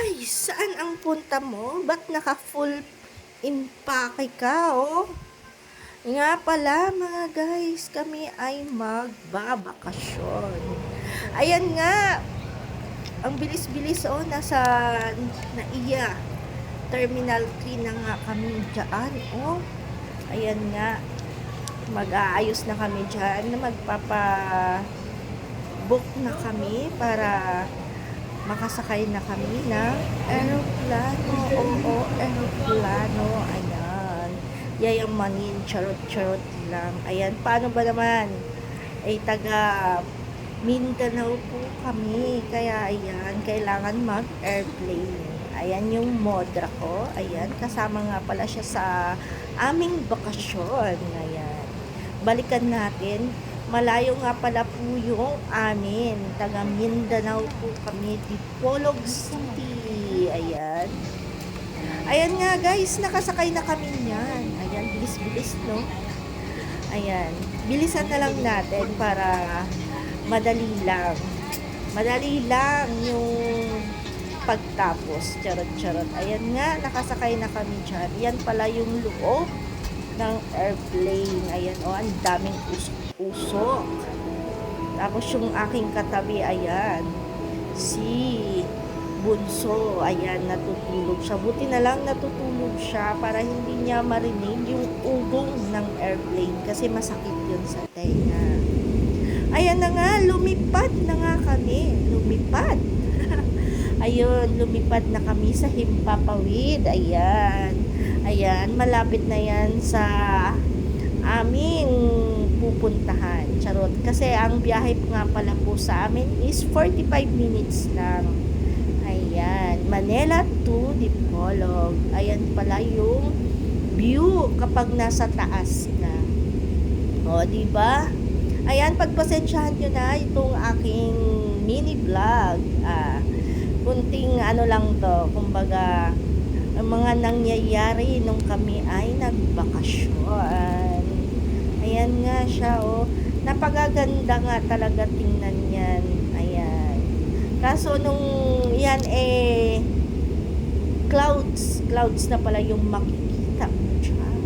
Guys, saan ang punta mo? Ba't naka-full impake ka, oh? Nga pala mga guys, kami ay magbabakasyon. Ayan nga, ang bilis-bilis oh, nasa naiya. Terminal 3 na nga kami dyan, oh. Ayan nga, mag-aayos na kami dyan, na magpapa book na kami para makasakay na kami ng aeroplano. Oo, aeroplano. Ayan. Yayamanin, charot-charot lang. Ayan, paano ba naman? Ay, taga Mindanao po kami. Kaya, ayan, kailangan mag-airplane. Ayan yung modra ko. Ayan, kasama nga pala siya sa aming bakasyon. Ayan. Balikan natin Malayo nga pala po yung amin. Taga Mindanao po kami, Dipolog City. Ayan. Ayan nga guys, nakasakay na kami niyan. Ayan, bilis-bilis no. Ayan, bilisan na lang natin para madali lang. Madali lang yung pagtapos. Charot-charot. Ayan nga, nakasakay na kami dyan. Yan pala yung loob ng airplane. Ayan, oh, ang daming usok. Tapos yung aking katabi, ayan, si Bunso, ayan, natutulog siya. Buti na lang natutulog siya para hindi niya marinig yung ugong ng airplane kasi masakit yun sa tenga. Ayan na nga, lumipad na nga kami. Lumipad. Ayun, lumipad na kami sa Himpapawid. Ayan. Ayan, malapit na yan sa aming pupuntahan. Charot. Kasi ang biyahe nga pala po sa amin is 45 minutes lang. Ayan. Manila to Dipolog. Ayan pala yung view kapag nasa taas na. O, di ba? Ayan, pagpasensyahan nyo na itong aking mini vlog. Ah, kunting ano lang to, kumbaga, mga nangyayari nung kami ay nagbakasyon. Ayan nga siya, oh. Napagaganda nga talaga tingnan yan. Ayan. Kaso nung yan eh, clouds. Clouds na pala yung makikita mo dyan.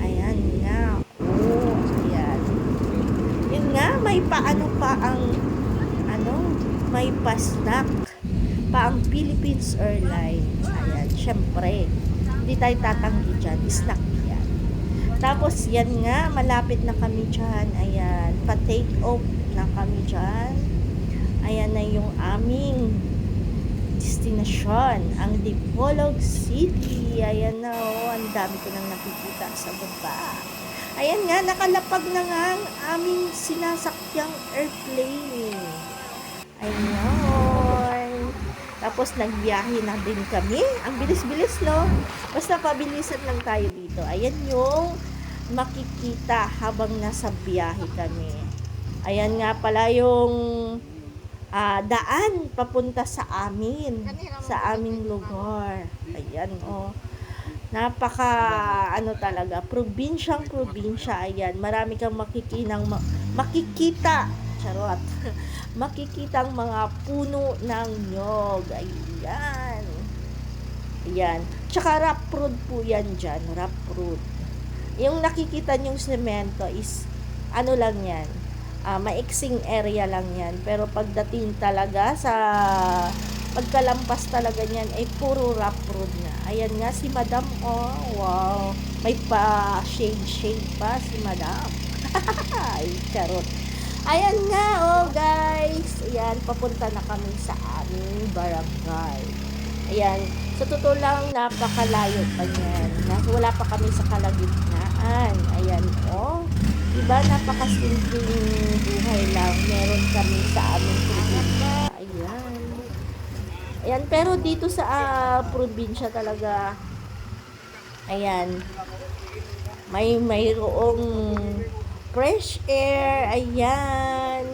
Ayan nga. Oh, ayan. Yun nga, may paano pa ang, ano, may pastak pa ang Philippines Airlines. Ayan, syempre, hindi tayo tatanggi dyan. Snack. Tapos, yan nga, malapit na kami dyan. Ayan, pa-take off na kami dyan. Ayan na yung aming destinasyon, ang Dipolog City. Ayan na, oh, ang dami ko nang nakikita sa baba. Ayan nga, nakalapag na nga ang aming sinasakyang airplane. Ayun. Tapos nagbiyahe na din kami. Ang bilis-bilis, no? Basta pabilisan lang tayo dito. Ayan yung makikita habang nasa biyahe kami. Ayan nga pala yung ah, daan papunta sa amin. Sa aming lugar. Ayan, oh. Napaka, ano talaga, probinsyang probinsya. Ayan, marami kang makikinang, ma- makikita. Charot. makikita ang mga puno ng nyog. Ayan. Ayan. Tsaka rock road po yan dyan. Rock road. Yung nakikita nyong semento is, ano lang yan, ah, maiksing area lang yan. Pero pagdating talaga sa pagkalampas talaga niyan ay puro rough road na. Ayan nga si Madam, oh, wow. May pa shade shade pa si Madam. ay, charot. Ayan nga, oh guys. Ayan, papunta na kami sa aming barangay. Ayan, sa totoo lang, napakalayo pa niyan. Na- Wala pa kami sa kalagitnaan. Ayan, oh. Diba, napakasimpleng buhay lang. Meron kami sa aming probinsya. Ayan. Ayan, pero dito sa ah, probinsya talaga, ayan, may mayroong fresh air, ayan,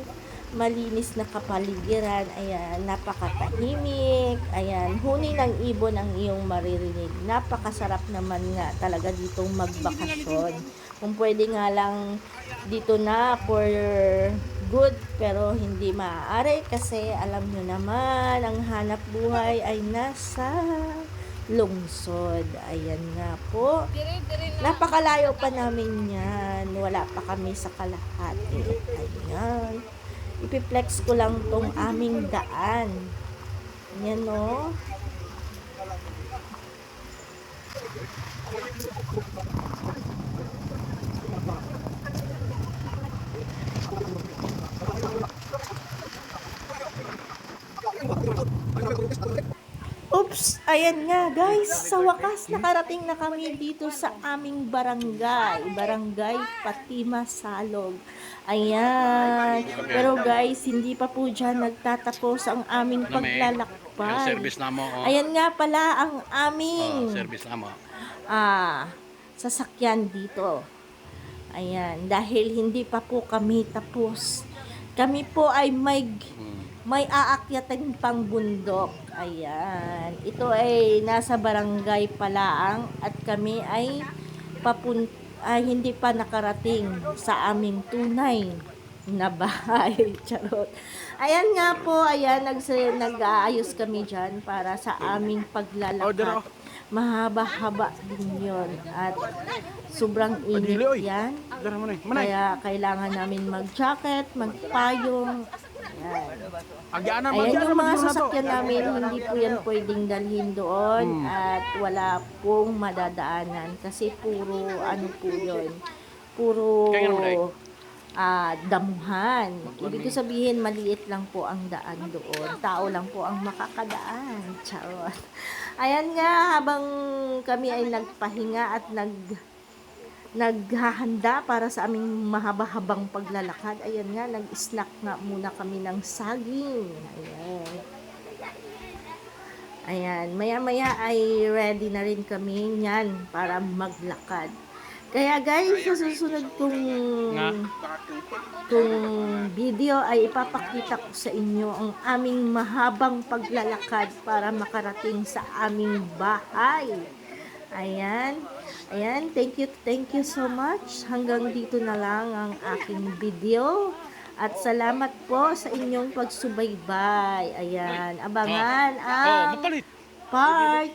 malinis na kapaligiran, ayan, napakatahimik, ayan, huni ng ibon ang iyong maririnig. Napakasarap naman nga talaga ditong magbakasyon. Kung pwede nga lang dito na for good pero hindi maaari kasi alam nyo naman ang hanap buhay ay nasa lungsod. Ayan nga po. Napakalayo pa namin yan. Wala pa kami sa kalahati. Ayan. Ipiplex ko lang tong aming daan. Yan no. Oops, ayan nga guys, sa wakas nakarating na kami dito sa aming barangay, barangay Patima Salog. Ayan, pero guys, hindi pa po dyan nagtatapos ang aming Ano, paglalakbay. Oh. Ayan nga pala ang Oh, aming mo. ah, sasakyan dito. Ayan, dahil hindi pa po kami tapos. Kami po ay may Hmm. May aakyatan pang bundok. Ayan. Ito ay nasa barangay Palaang at kami ay papun ay hindi pa nakarating sa aming tunay na bahay. Charot. Ayan nga po, ayan, nag-aayos kami dyan para sa aming paglalakad. Mahaba-haba din yun. At sobrang init yan. Manay. Kaya kailangan namin mag-jacket, magpayong. Ayan. Agyana Ayan yung mga sasakyan namin, hindi po yan pwedeng dalhin doon Hmm. at wala pong madadaanan kasi puro ano po yun, puro ah, damuhan. Ibig ko sabihin, maliit lang po ang daan doon. Tao lang po ang makakadaan. Charot. Ayan nga, habang kami ay nagpahinga at nag naghahanda para sa aming mahaba-habang paglalakad. Ayan nga, nag-snack nga muna kami ng saging. Ayan. Ayan, maya-maya ay ready na rin kami yan para maglakad. Kaya guys, sa susunod kong kung video ay ipapakita ko sa inyo ang aming mahabang paglalakad para makarating sa aming bahay. Ayan. Ayan, thank you, thank you so much. Hanggang dito na lang ang aking video. At salamat po sa inyong pagsubaybay. Ayan, abangan Oh, ang part